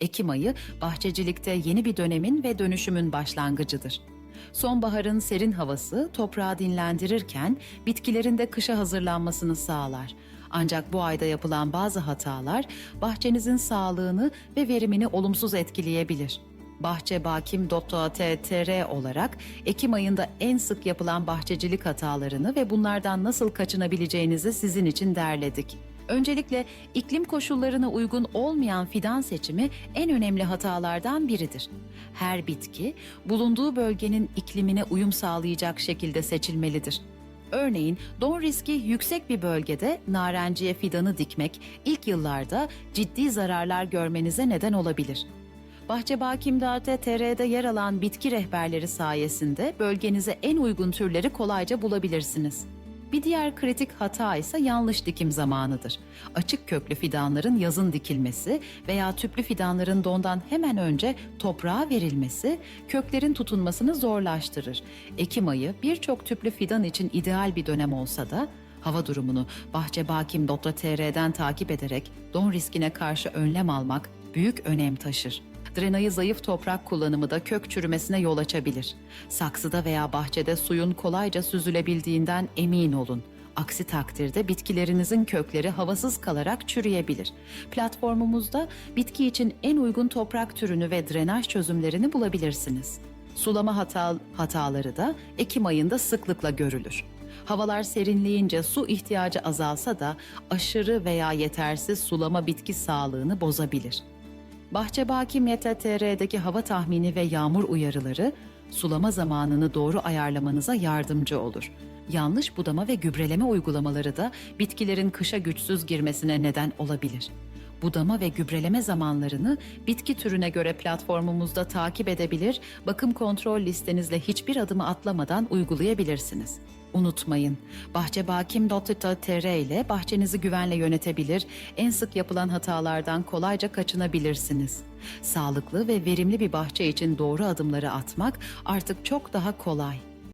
Ekim ayı bahçecilikte yeni bir dönemin ve dönüşümün başlangıcıdır. Sonbaharın serin havası toprağı dinlendirirken bitkilerin de kışa hazırlanmasını sağlar. Ancak bu ayda yapılan bazı hatalar bahçenizin sağlığını ve verimini olumsuz etkileyebilir. Bahçebakim.tr olarak Ekim ayında en sık yapılan bahçecilik hatalarını ve bunlardan nasıl kaçınabileceğinizi sizin için derledik. Öncelikle iklim koşullarına uygun olmayan fidan seçimi en önemli hatalardan biridir. Her bitki bulunduğu bölgenin iklimine uyum sağlayacak şekilde seçilmelidir. Örneğin don riski yüksek bir bölgede narenciye fidanı dikmek ilk yıllarda ciddi zararlar görmenize neden olabilir. Bahçebakim.tr'de yer alan bitki rehberleri sayesinde bölgenize en uygun türleri kolayca bulabilirsiniz. Bir diğer kritik hata ise yanlış dikim zamanıdır. Açık köklü fidanların yazın dikilmesi veya tüplü fidanların dondan hemen önce toprağa verilmesi köklerin tutunmasını zorlaştırır. Ekim ayı birçok tüplü fidan için ideal bir dönem olsa da hava durumunu bahçebakim.tr'den takip ederek don riskine karşı önlem almak büyük önem taşır. Drenayı zayıf toprak kullanımı da kök çürümesine yol açabilir. Saksıda veya bahçede suyun kolayca süzülebildiğinden emin olun. Aksi takdirde bitkilerinizin kökleri havasız kalarak çürüyebilir. Platformumuzda bitki için en uygun toprak türünü ve drenaj çözümlerini bulabilirsiniz. Sulama hata, hataları da Ekim ayında sıklıkla görülür. Havalar serinleyince su ihtiyacı azalsa da aşırı veya yetersiz sulama bitki sağlığını bozabilir. Bahçebakim.tr'deki hava tahmini ve yağmur uyarıları sulama zamanını doğru ayarlamanıza yardımcı olur. Yanlış budama ve gübreleme uygulamaları da bitkilerin kışa güçsüz girmesine neden olabilir. Budama ve gübreleme zamanlarını bitki türüne göre platformumuzda takip edebilir, bakım kontrol listenizle hiçbir adımı atlamadan uygulayabilirsiniz. Unutmayın, bahçebakim.tr ile bahçenizi güvenle yönetebilir, en sık yapılan hatalardan kolayca kaçınabilirsiniz. Sağlıklı ve verimli bir bahçe için doğru adımları atmak artık çok daha kolay.